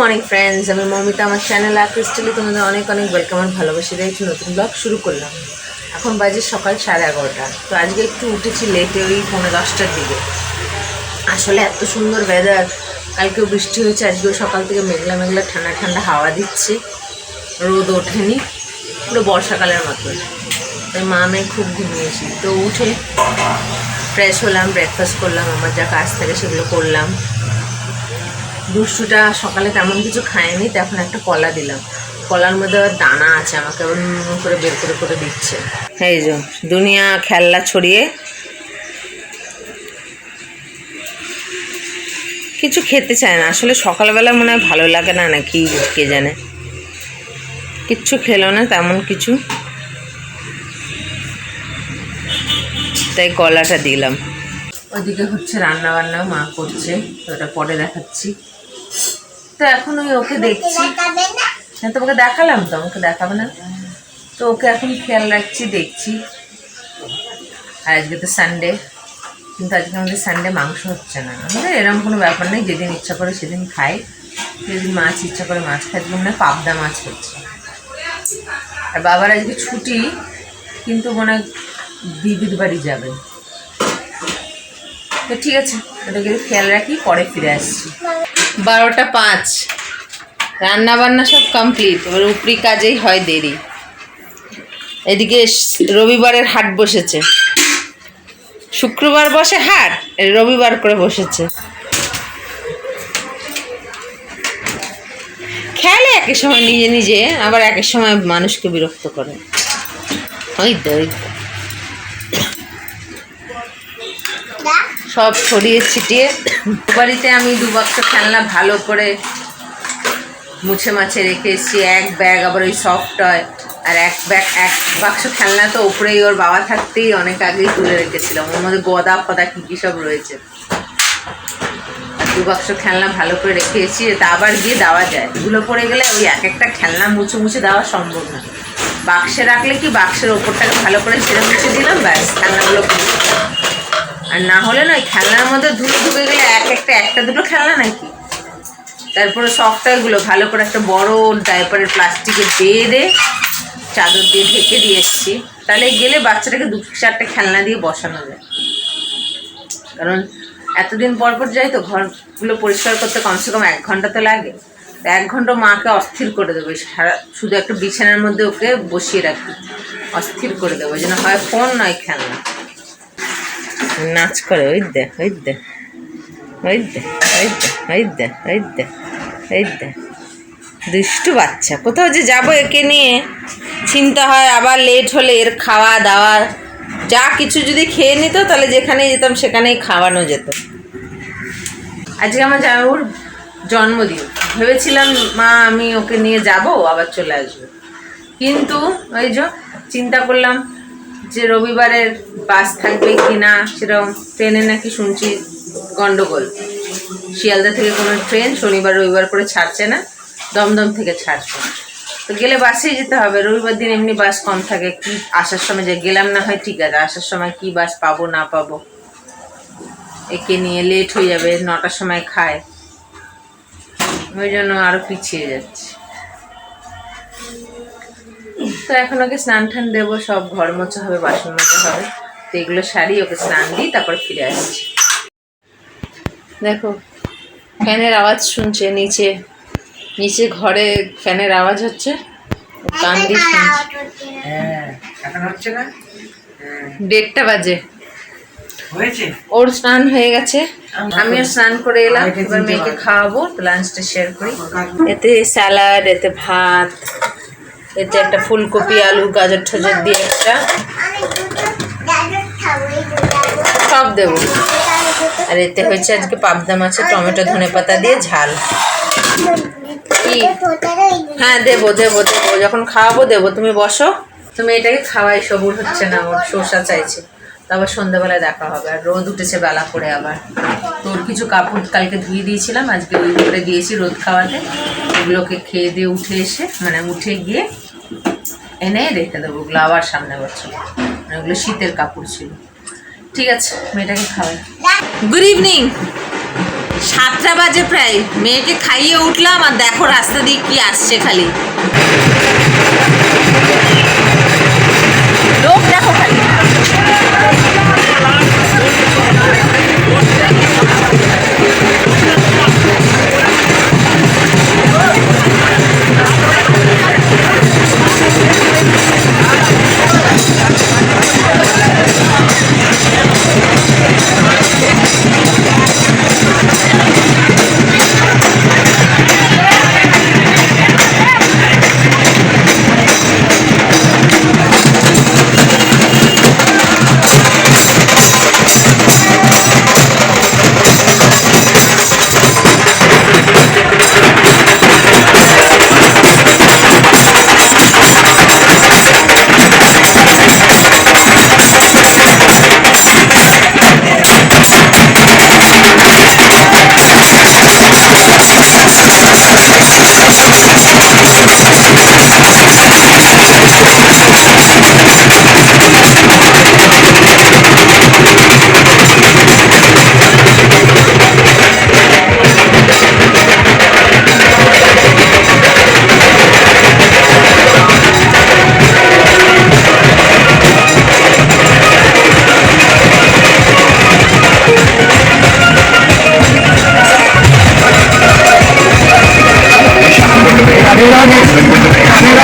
Morning friends আমি মমিতা, আমার channel ক্রিস্টালি তোমাদের অনেক অনেক ওয়েলকাম আর ভালোবাসি। একটু নতুন ব্লগ শুরু করলাম। এখন বাজে সকাল সাড়ে এগারোটা। তো আজকে একটু উঠেছি লেটে ওই পনেরো দশটার দিকে। আসলে এত সুন্দর ওয়েদার কালকেও বৃষ্টি হয়েছে, আজকেও সকাল থেকে মেঘলা মেঘলা ঠান্ডা ঠান্ডা হাওয়া দিচ্ছে। রোদ ওঠেনি, পুরো বর্ষাকালের মতো তাই মা আমি খুব ঘুমিয়েছি। তো উঠে ফ্রেশ হলাম ব্রেকফাস্ট করলাম, আমার যা কাজ থাকে সেগুলো করলাম। দুষ্টুটা সকালে তেমন কিছু খায়নি, তো এখন একটা কলা দিলাম। কলার মধ্যে আবার দানা আছে, আমাকে আবার করে বের করে করে দিচ্ছে। এই যে, দুনিয়া খেলনা ছড়িয়ে কিছু খেতে চায় না। আসলে সকালবেলা মনে হয় ভালো লাগে না, নাকি কে জানে। কিচ্ছু খেলো না, তেমন কিছু। তাই কলাটা দিলাম। ওইদিকে হচ্ছে রান্না বান্না মা করছে, তো ওটা পরে দেখাচ্ছি। তো এখন ওই ওকে দেখছি। হ্যাঁ তোমাকে দেখালাম তো আমাকে দেখাবে না। তো ওকে এখন খেয়াল রাখছি দেখছি। আর আজকে তো সানডে কিন্তু আজকে আমাদের সানডে মাংস হচ্ছে না। আমাদের এরকম কোনো ব্যাপার নেই যেদিন ইচ্ছা করে সেদিন খাই। যেদিন মাছ ইচ্ছা করে মাছ খাই মনে হয় পাবদা মাছ হচ্ছে। আর বাবার আজকে ছুটি কিন্তু মনে হয় দিদির বাড়ি যাবে। তো ঠিক আছে ওটাকে খেয়াল রাখি পরে ফিরে আসছি। বারোটা পাঁচ। রান্না বান্না সব কমপ্লিট এবার উপরি কাজেই হয় দেরি। এদিকে রবিবারের হাট বসেছে। শুক্রবার বসে হাট রবিবার করে বসেছে। খেলে একের সময় নিজে নিজে, আবার একের সময় মানুষকে বিরক্ত করে। ওই তো ওই তো। সব ছড়িয়ে ছিটিয়ে বাড়িতে আমি দু বাক্স খেলনা ভালো করে মুছে মাছে রেখে এসেছি। এক ব্যাগ আবার ওই সফট হয় আর এক ব্যাগ, এক বাক্স খেলনা তো ওপরেই ওর বাবা থাকতেই অনেক আগেই তুলে রেখেছিলাম। ওর মধ্যে গদা ফদা কী কী সব রয়েছে। দু বাক্স খেলনা ভালো করে রেখে এসেছি তা আবার গিয়ে দেওয়া যায়। ধুলো পড়ে গেলে ওই এক একটা খেলনা মুছে মুছে দেওয়া সম্ভব না। বাক্সে রাখলে কি বাক্সের ওপরটাকে ভালো করে ছেড়ে মুছে দিলাম, ব্যাস। আর না হলে না ওই খেলনার মধ্যে ধুলো ঢুকে গেলে এক একটা একটা দুটো খেলনা নাকি? তারপরে সফটওয়্যারগুলো ভালো করে একটা বড় ডাইপারের প্লাস্টিকে বেঁধে চাদর দিয়ে ঢেকে দিয়ে এসছি। তাহলে গেলে বাচ্চাটাকে দু চারটে খেলনা দিয়ে বসানো যায়। কারণ এতদিন পর পর যাই তো, ঘরগুলো পরিষ্কার করতে কমসে কম এক ঘণ্টা তো লাগে। এক ঘণ্টা মাকে অস্থির করে দেবো সারা, শুধু একটা বিছানার মধ্যে ওকে বসিয়ে রাখি। অস্থির করে দেবো, যেন হয় ফোন নয় খেলনা। নাচ করে, ওই দে ওই দে। ওই দে ওই দে ওই দে ওই দে ওই দে। দুষ্টু বাচ্চা, কোথাও যে যাব একে নিয়ে? চিন্তা হয় আবার লেট হলে এর খাওয়া দাওয়া। যা কিছু যদি খেয়ে নিত তাহলে যেখানে যেতাম সেখানেই খাওয়ানো যেত। আজকে আমার জামাইবাবুর জন্মদিন। ভেবেছিলাম, মা, আমি ওকে নিয়ে যাব আবার চলে আসব। কিন্তু ওই যে চিন্তা করলাম যে রবিবারের বাস থাকবে কি না সেরকম ট্রেনে নাকি শুনছি গন্ডগোল। শিয়ালদা থেকে কোনো ট্রেন শনিবার, রবিবার করে ছাড়ছে না, দমদম থেকে ছাড়ছে। তো গেলে বাসেই যেতে হবে, রবিবার দিন এমনি বাস কম থাকে, কি আসার সময় যে গেলাম না হয় ঠিক আছে, আসার সময় কি বাস পাবো না পাবো? একে নিয়ে লেট হয়ে যাবে, নটার সময় খায়। ওই জন্য আরও পিছিয়ে যাচ্ছে। তো এখন ওকে স্নান টান দেবো সব ঘর মোছা হবে বাসন মোছা হবে। তো এগুলো সারি ওকে স্নান দিই তারপর ফিরে আসছি। দেখো ফ্যানের আওয়াজ শুনছে নিচে নিচে ঘরে ফ্যানের আওয়াজ হচ্ছে কান দিয়ে শুনছে। হ্যাঁ হ্যাঁ, দেড়টা বাজে। ওর স্নান হয়ে গেছে আমিও স্নান করে এলাম এবার মেয়েকে খাওয়াবো লাঞ্চটা শেয়ার করি। এতে স্যালাড এতে ভাত এতে একটা ফুলকপি, আলু, গাজর, ঠাজর দিয়ে একটা সব দেবো। আর এতে হয়েছে আজকে পাবদা মাছের টমেটো, ধনে পাতা দিয়ে ঝাল। কি? হ্যাঁ দেবো দেবো দেবো। যখন খাওয়াবো, দেবো। তুমি বসো। তুমি এটাকে খাওয়াই, সবুর হচ্ছে না, ওর শসা চাইছে। তারপর সন্ধ্যাবেলায় দেখা হবে। আর রোদ উঠেছে বেলা করে আবার। তোর কিছু কাপড় কালকে ধুয়ে দিয়েছিলাম। আজকে ওই করে দিয়েছি রোদ খাওয়াতে। ওগুলোকে খেয়ে দিয়ে উঠে এসে মানে উঠে গিয়ে এনে রেখে দেবো ওগুলো আবার সামনে বছর। মানে ওগুলো শীতের কাপড় ছিল। ঠিক আছে, মেয়েটাকে খাওয়াই। গুড ইভিনিং সাতটা বাজে প্রায়। মেয়েকে খাইয়ে উঠলাম আর দেখো রাস্তা দিয়ে কি আসছে খালি।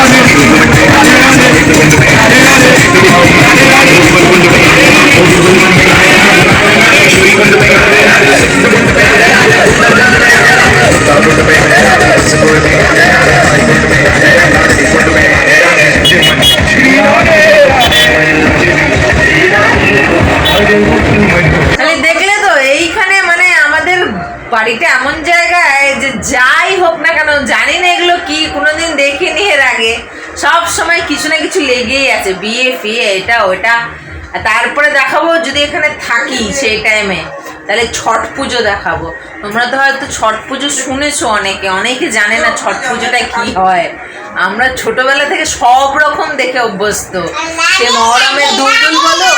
খালি কিছু লেগেই আছে বিয়ে ফিয়ে এটা ওটা তারপরে দেখাবো যদি এখানে থাকি সেই টাইমে তাহলে ছট পুজো দেখাবো। তোমরা তো হয়তো ছট পুজো শুনেছো অনেকে অনেকে জানে না ছট পুজোটা কি হয়। আমরা ছোটবেলা থেকে সব রকম দেখে অভ্যস্ত। সে মহরমের দুলদুল বলো,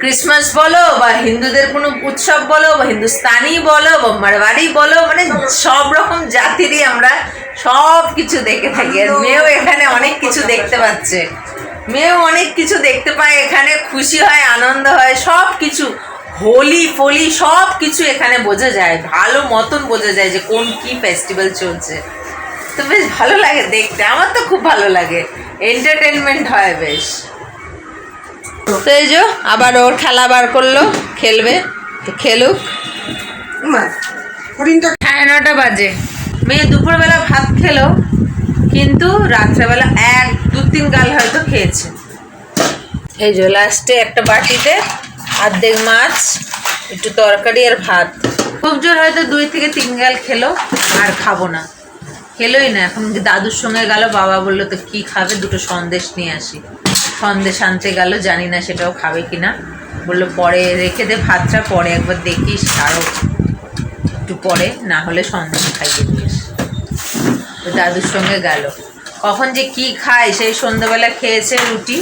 ক্রিসমাস বলো, বা হিন্দুদের কোনো উৎসব বলো, বা হিন্দুস্তানি বলো, বা মারওয়ারি বলো মানে সব রকম জাতিরই আমরা সব কিছু দেখে থাকি। আর মেয়েও এখানে অনেক কিছু দেখতে পাচ্ছে। মেয়েও অনেক কিছু দেখতে পায়, এখানে খুশি হয়, আনন্দ হয়, সব কিছু। হোলি ফলি সব কিছু এখানে বোঝা যায় ভালো মতন বোঝা যায় যে কোন কি ফেস্টিভ্যাল চলছে। তো বেশ ভালো লাগে দেখতে আমার তো খুব ভালো লাগে। এন্টারটেনমেন্ট হয় বেশ। তো এই যে আবার ওর খেলা বার করল খেলবে তো খেলুক। সাড়ে নটা বাজে। মেয়ে দুপুরবেলা ভাত খেলো কিন্তু রাত্রেবেলা এক দু তিন গাল হয়তো খেয়েছে। এই যে লাস্টে একটা বাটিতে অর্ধেক মাছ, একটু তরকারি আর ভাত। খুব জোর হয়তো দুই থেকে তিন গাল খেলো, আর খাব না। খেলোই না। এখন দাদুর সঙ্গে গেল, বাবা বলল, তো কি খাবে? দুটো সন্দেশ নিয়ে আসি। সন্দেশ আনতে গেল, জানি না সেটাও খাবে কি না বলল, পরে রেখে দে ভাতটা, পরে একবার দেখিস আরও একটু পরে, না হলে সন্দেশ খাইয়ে দিস। তো দাদুর সঙ্গে গেল। কখন যে কি খায়, সেই সন্ধ্যাবেলা খেয়েছে রুটি।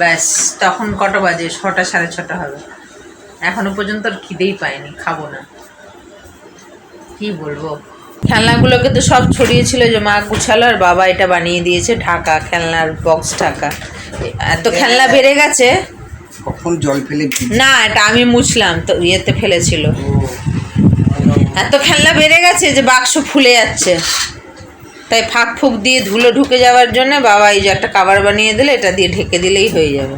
ব্যাস তখন কটা বাজে? ছটা সাড়ে ছটা হবে। এখনও পর্যন্ত আর খিদেই পায়নি খাব না। কি বলব? খেলনাগুলোকে তো সব ছড়িয়েছিল যে মা গুছালো আর বাবা এটা বানিয়ে দিয়েছে ঢাকা খেলনার বক্স ঢাকা। এত খেলনা বেড়ে গেছে। কখন জল ফেলে না এটা আমি মুছলাম তো ইয়েতে ফেলেছিল। এত খেলনা বেড়ে গেছে যে বাক্স ফুলে যাচ্ছে। তাই ফাঁক ফুক দিয়ে ধুলো ঢুকে যাওয়ার জন্য বাবা এই যে একটা কাবার বানিয়ে দিলে এটা দিয়ে ঢেকে দিলেই হয়ে যাবে।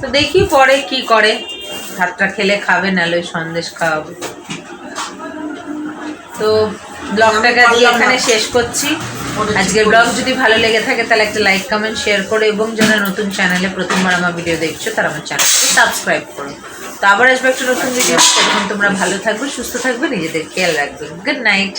তো দেখি পরে কি করে। ভাতটা খেলে খাবে নাহলে সন্দেশ খাওয়াবো। তো ব্লগটাকে আজকে এখানে শেষ করছি। আজকের ব্লগ যদি ভালো লেগে থাকে তাহলে একটা লাইক কমেন্ট শেয়ার করো এবং যারা নতুন চ্যানেলে প্রথমবার আমার ভিডিও দেখছ তারা আমার চ্যানেলকে সাবস্ক্রাইব করো। তো আবার আসবে একটা নতুন ভিডিও তখন তোমরা ভালো থাকবে সুস্থ থাকবে নিজেদের খেয়াল রাখবে। Good night.